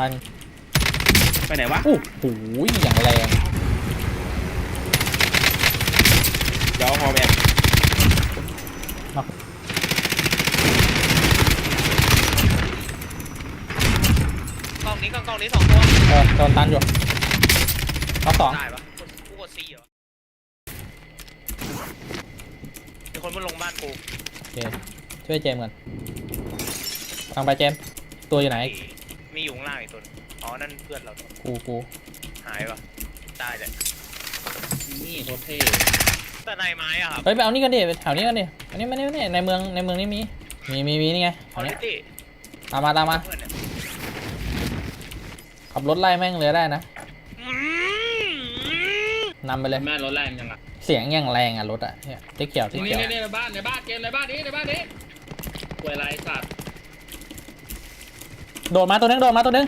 พันไปไหนวะอู้หูยอย่างแรงเดี๋ยวพอแบบกล้องนี้กล้องกล้องนี้สองตัวเออโดนตันอยู่ล็อกสองได้ปะกูกดซีเหรอมีคนมาลงบ้านกูโอเคช่วยเจมส์ก่อนทางไปเจมส์ตัวอยู่ไหน มีอยู่ข้างล่างอีกตัวหนึ่งอ๋อ นั่นเพื่อนเรา กูกูหายปะตายเลยนี่โคตรเท่แต่ในไม้อะครับเฮ้ยไปเอานี่กันดิไปแถวนี้กันดิอันนี้ไม่ได้ไม่ได้ในเมืองในเมืองนี่มีมีมีมีนี่ไงแถเอาวเลนี้ยพี่ตามมาตามมาเพื่อนเนี่ยขับรถไล่แม่งเลยได้นะอืมนำไปเลยแม่รถแรงยังอะเสียงอย่างแรงอะรถอะเนี่ยติ๊กเขียวติ๊กนี่เขียวนี่นี่ในบ้านในบ้านเกมในบ้านนี้ในบ้านนี้เวลาไอ้สัตว์ โดดมาตัวนึงโดดมาตัวนึง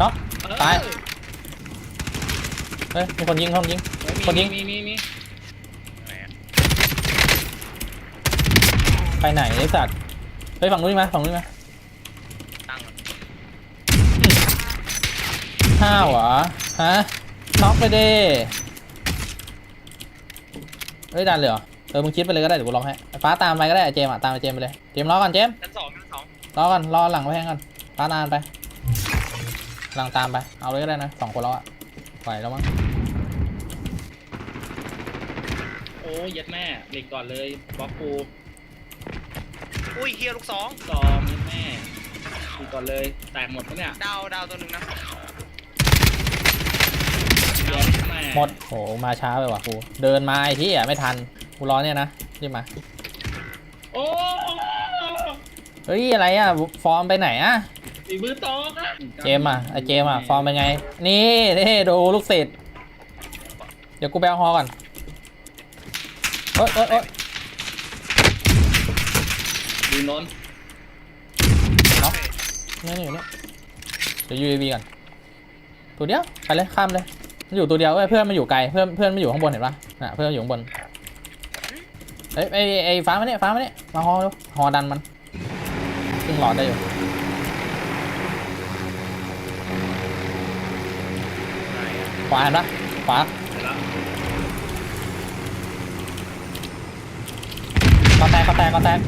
น็อกเออตายเฮ้ยมีคนยิงคนยิง คนยิง มีมีมีไหนอะไปไหนไอ้สัตว์ไปฝั่งนู้นมาฝั่งนู้นมาตั้งอะห้าวเหรอฮะน็อกไปดิเฮ้ยดันเลยเหรอเออมึงคิดไปเลยก็ได้เดี๋ยวกูล็อกให้ไอ้ฟ้าตามไปก็ได้เจมส์อะตามไปเจมส์ไปเลยเจมส์รอก่อนเจมส์ชั้นสองชั้นสอง รอก่อนรอหลังไว้แห้งก่อนฟ้านานไป หลังตามไป เอาเลยก็ได้นะสองคนแล้วอะไหวแล้วมั้งโอ้ยยัดแม่หลีกก่อนเลยบล็อกกูอุ้ยเฮียลูกสองซอมยัดแม่หลีกก่อนเลยแตกหมดปะเนี่ยดาวดาวตัวหนึ่งนะยัดแม่หมดโหมาช้าไปว่ะกู เดินมาไอ้ที่อะไม่ทัน กูรอเนี่ยนะรีบมา โอ้ เฮ้ยอะไรอะฟอร์มไปไหนอะตีมือโตกอะเจมส์อะไอเจมส์อะฟอร์มเป็นไง นี่นี่ดูลูกศิษย์เดี๋ยวกูไปเอาฮอก่อนเอ้ยเอ้ยเอ้ยดูนนท์นี่นี่อยู่นี่เดี๋ยว UAV ก่อนตัวเดียวไปเลยข้ามเลยมันอยู่ตัวเดียวเว้ยเพื่อนมันอยู่ไกลเพื่อนเพื่อนมันอยู่ข้างบนเห็นปะน่ะเพื่อนมันอยู่ข้างบนเอ้ยไอไอฟ้ามาเนี่ยฟ้ามาเนี่ยมาฮอดูฮอดันมัน ซึ่งหลอดได้อยู่ไหนอะขวาเห็นปะขวาเสร็จแล้วก็แตกก็แตกก็แตก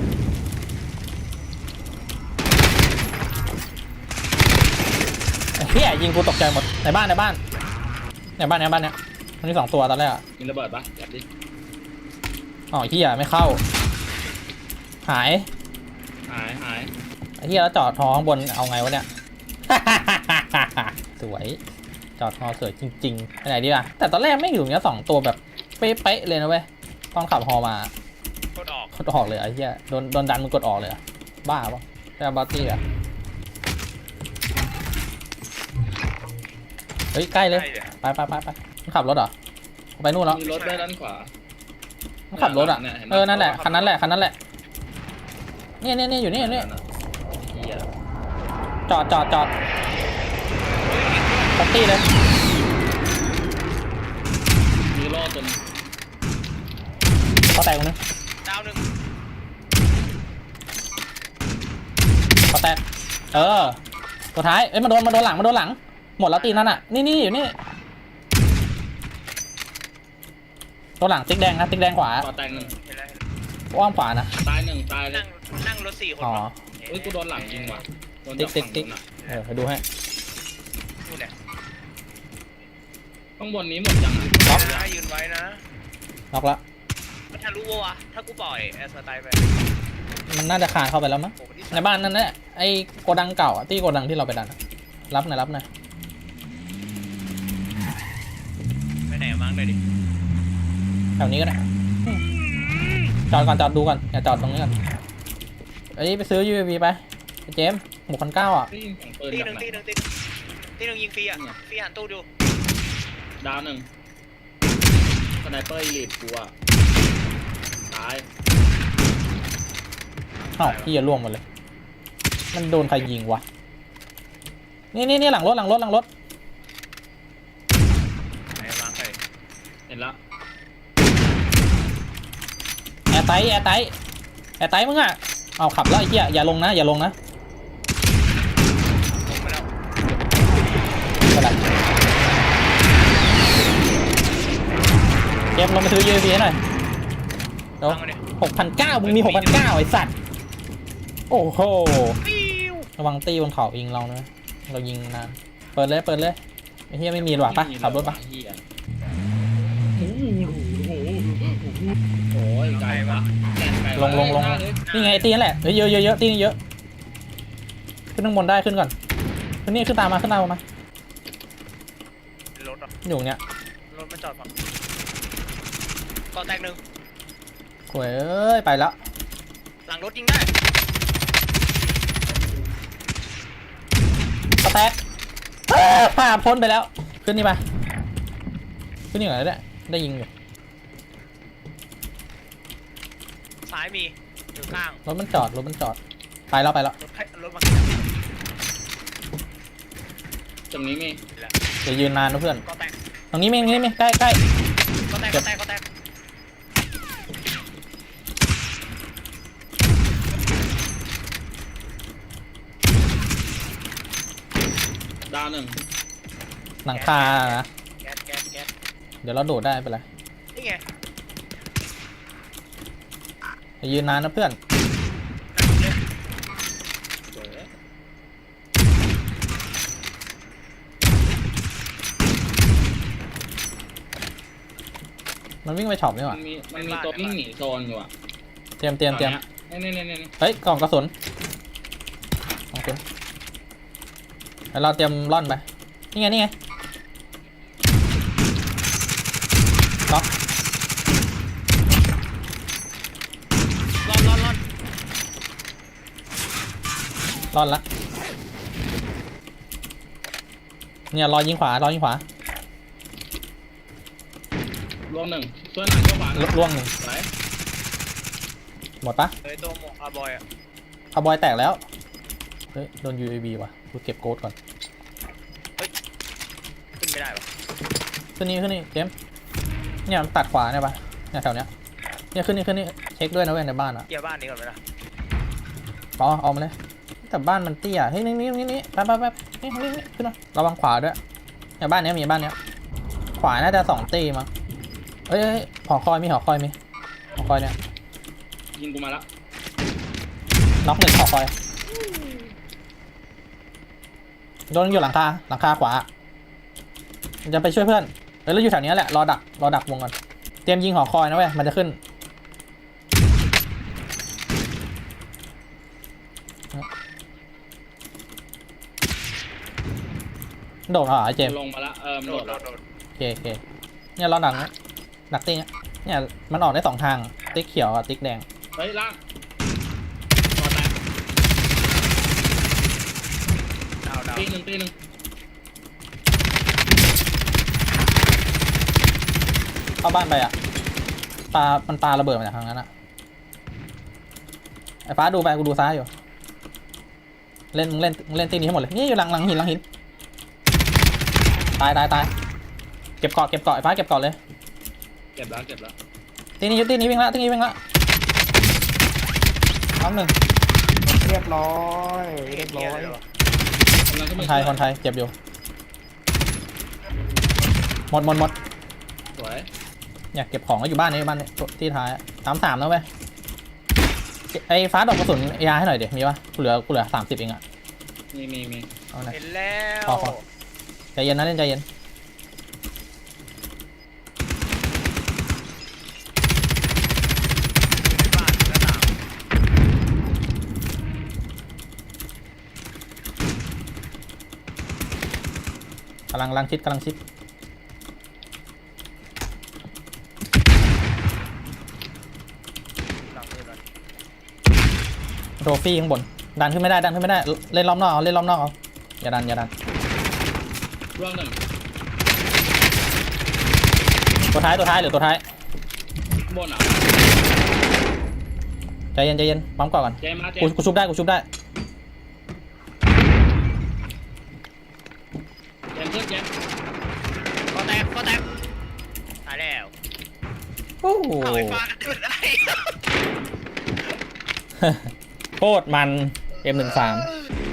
ไอ้เฮียยิงกูตกใจหมดในบ้านในบ้านในบ้านในบ้านเนี่ยมันมีสองตัวตอนแรกอะมีระเบิดปะยัดดิอ๋อเฮียไม่เข้า หาย หายหาย ไอ้เฮียแล้วจอดทอข้างบนเอาไงวะเนี่ย สวย จอดทอสวยจริงๆไปไหนดีล่ะ แต่ตอนแรกไม่งอยู่อย่างเงี้ยสองตัวแบบเป๊ะๆเลยนะเว้ยตอนขับฮอมากดออกกดออกเลยไอ้เฮียโดนโดนดันมึงกดออกเลยเหรอบ้าปะใช่บัตตี้อะเฮ้ยใกล้เลยได้เลยไปไปไปไปมันขับรถเหรอไปนู่นแล้วมีรถด้วยด้านขวามันขับรถอะเนี่ยเห็นปะเออนั่นแหละคันนั้นแหละคันนั้นแหละเนี่ยเนี่ยเนี่ยอยู่นี่อยู่นี่เหี้ย จอดจอดจอดบัตตี้เลยมีโล่จนก็แตกคนนึงดาวหนึ่งก็แตก เออ ตัวท้าย เอ้ยมาโดนมาโดนหลังมาโดนหลัง หมดแล้วตีนนั่นอะ นี่นี่อยู่นี่ ตัวหลังติ๊กแดงนะติ๊กแดงขวาต่อแตงหนึ่งเห็นแล้วเห็นแล้วว่างขวานะ ตายหนึ่งตายเลยนั่งนั่งรถสี่คนอ๋อวะเฮ้ยกูโดนหลังยิงว่ะโด นติ๊จากกติ๊ฝั่กงติ๊กนู้นอะเออไปดูให้นู่นแหละข้างบนนี้หมดจังอะล็อกนะยืนไว้นะล็อกละมันทะลุวะถ้ากูปล่อยแอสไตล์ไปมันน่าจะคานเข้าไปแล้วมั้งโอ้โหที่ในบ้านนั่นแหละไอ้โกดังเก่าอะที่โกดังที่เราไปดันอะรับหน่อยรับหน่อยไปไหนมั้งเลยดิแถวนี้ก็ได้จอดก่อนจอดดูก่อนอย่าจอดตรงนี้ก่อนเอ้ยไปซื้อ UAV ไปไอ้เจม หกพันเก้าอะ ได้ยินเสียงปืนตีจากหนึ่งไหนตีหนึ่งตีหนึ่งตีหนึ่งยิงฟรีอะฟรีหันตู้ดูดาวหนึ่งสไนเปอร์อีลิทกูอะตายอ้าวพี่จะล่วงหมดเลย มันโดนใครยิงวะ นี่นี่นี่หลังรถหลังรถหลังรถ ไหนมั้งเลยเห็นละแอร์ไตแอร์ไตแอร์ไตมึงอะ เอาขับแล้วไอ้เหี้ยอย่าลงนะอย่าลงนะ เกมลงมาซื้อ UAV ให้หน่อยเดี๋ยวฟังมาดิหกพันเก้ามึงมีหกพันเก้าไอ้สัตว์ โอ้โห ปิ้วระวังตีบนเขายิงเรานะเรายิงนาน เปิดเลยเปิดเลยไอ้เฮียไม่มีหรอปะขับรถปะเหี้ยโอ้โหโอ้ยไกลวะแกนไกลงลงลงหน้าเลยนี่ไงไอ้ตีนั่นแหละเฮ้ยเยอะเยอะเยอะตีนี่เยอะ ขึ้นข้างบนได้ขึ้นก่อนขึ้นนี่ขึ้นตามมาขึ้นตามมา รถอะอยู่ตรงเนี้ย รถมันจอดฝั่ง ก่อแตกหนึ่งโว้ยเอ้ย ไปแล้วหลังรถยิงได้สแต็กเอ้อผ่าพ้นไปแล้ว ขึ้นนี่ไป ขึ้นนี่ก่อนก็ได้ได้ยิงอยู่ซ้ายมีอยู่ข้างรถมันจอดรถมันจอด ไปแล้วไปแล้วรถให้รถมาตรงนี้มีอย่ายืนนานนะเพื่อน ก่อแตกตรงนี้มีตรงนี้มีใกล้ใกล้ก่อแตกก่อแตกก่อแตก หลังคานะแก๊สแก๊สแก๊สเดี๋ยวเราโดดได้ไปเลยนี่ไงอย่ายืนนานนะเพื่อนนั่งเลยสวยมันวิ่งไปช็อปนี่หมัว่านมีมันมีตัววิ่งหนีโซนอยู่อะเตรียมเตรียมเตรียมนี่นี่นี่นี่เฮ้ยกล่องกระสุนขอบคุณเดี๋ยวเราเตรียมล่อนไปนี่ไงนี่ไงล็อก รอนรอนรอน ล่อนละ เนี่ยรอยิงขวารอยิงขวารวมหนึ่งช่วยหนังช่วยขวาลล่วงหนึ่งไหนหมดปะเฮ้ยตัวหมวกคาร์บอยอะคาร์บอยแตกแล้ว เฮ้ยโดน UAV ว่ะกูเก็บโกดก่อน ขึ้นไม่ได้ปะขึ้นนี่ขึ้นนี่เจมส์เนี่ยมันตัดขวาเนี่ยปะเนี่ยแถวเนี้ย เนี่ยขึ้นนี่ขึ้นนี่เช็คด้วยนะเว้ยในบ้านอะเกียร์บ้านนี้ก่อนไหมล่ะปอเอามาเลย แต่บ้านมันเตี้ยเฮ้ยนี่นี่นี่นี่แป๊บแป๊บแป๊บนี่นี่นี่ขึ้นมาระวังขวาด้วยเนี่ยบ้านเนี้ยมีบ้านเนี้ยขวาน่าจะสองตีมั้งเอ้ยเอ้ยหอคอยมีหอคอยมีหอคอยเนี่ยยิงกูมาแล้วน็อกหนึ่งหอคอยโดนอยู่หลังคาหลังคาขวา จะไปช่วยเพื่อนเอ้ยแล้วอยู่แถวเนี้ยแหละรอดักรอดักวงก่อนเตรียมยิงหอคอยนะเว้ยมันจะขึ้น โดดเหรอไอ้เจมส์ลงมาแล้วเออมันโดโดดดโดแล้วดโดดโอเคโอเคเนี่ยเราดักนะดักติ๊กเนี่ยเนี่ยมันออกได้สองทางติ๊กเขียวกับติ๊กแดงเฮ้ยล่างต่อแตกดาวดาวตีหนึ่งตีหนึ่งเข้าบ้านไปอะปลามันปลาระเบิดมาจากทางนั้นอะไอ้ฟ้าดูไปกูดูซ้ายอยู่ เล่นมึงเล่นมึงเล่นตีนี้ให้หมดเลยนี่อยู่หลังหลังหินหลังหิน ตายตายตายเก็บเกาะเก็บเกาะไอ้ฟ้าเก็บเกาะเลยเก็บแล้วเก็บแล้วตีนี้ยุตีนี้วิ่งละตีนี้วิ่งละน้องหนึ่งเรียบร้อยไม่เรีเห็ยนบเกีร้ยอร์ยเลยวะกำลังขึ้นคมานไทยช่วยคนไทยเจ็บอยู่หมดหมดหมดสวยอยากเก็บของก็อยู่บ้านนี้บ้านนี้ที่ท้ายสามสามแล้วเว้ยไอ้ฟ้าดอกกระสุนยาให้หน่อยเดี๋ยวมีปะกูเหลือกูเหลือสามสิบเองอะมีมีมีเอาหน่อยเห็นแล้วพอพอ ใจเย็นนะเล่นใจเย็นบ้านหน้าต่างกำลังกำลังชิดกำลังชิดหลังมือหน่อยโทฟี่ข้างบนดันขึ้นไม่ได้ดันขึ้นไม่ได้เล่นล้อมนอกเอาเล่นล้อมนอกเอาอย่าดันอย่าดัน ร่วงหนึ่งตัวท้ายตัวท้ายหรือตัวท้ายข้างบนอะใจเย็นใจเย็นปั๊มก่อนก่อนเจมส์มาเจกูมส์กูชุบได้กูชุบได้เจมส์ขึ้นเจมส์ก็แตกก็แตกตายแล้วโอ้โหเอาไอ้ฟ้ากันจุดได้โคตรมันเอ็มหนึ่งสามเ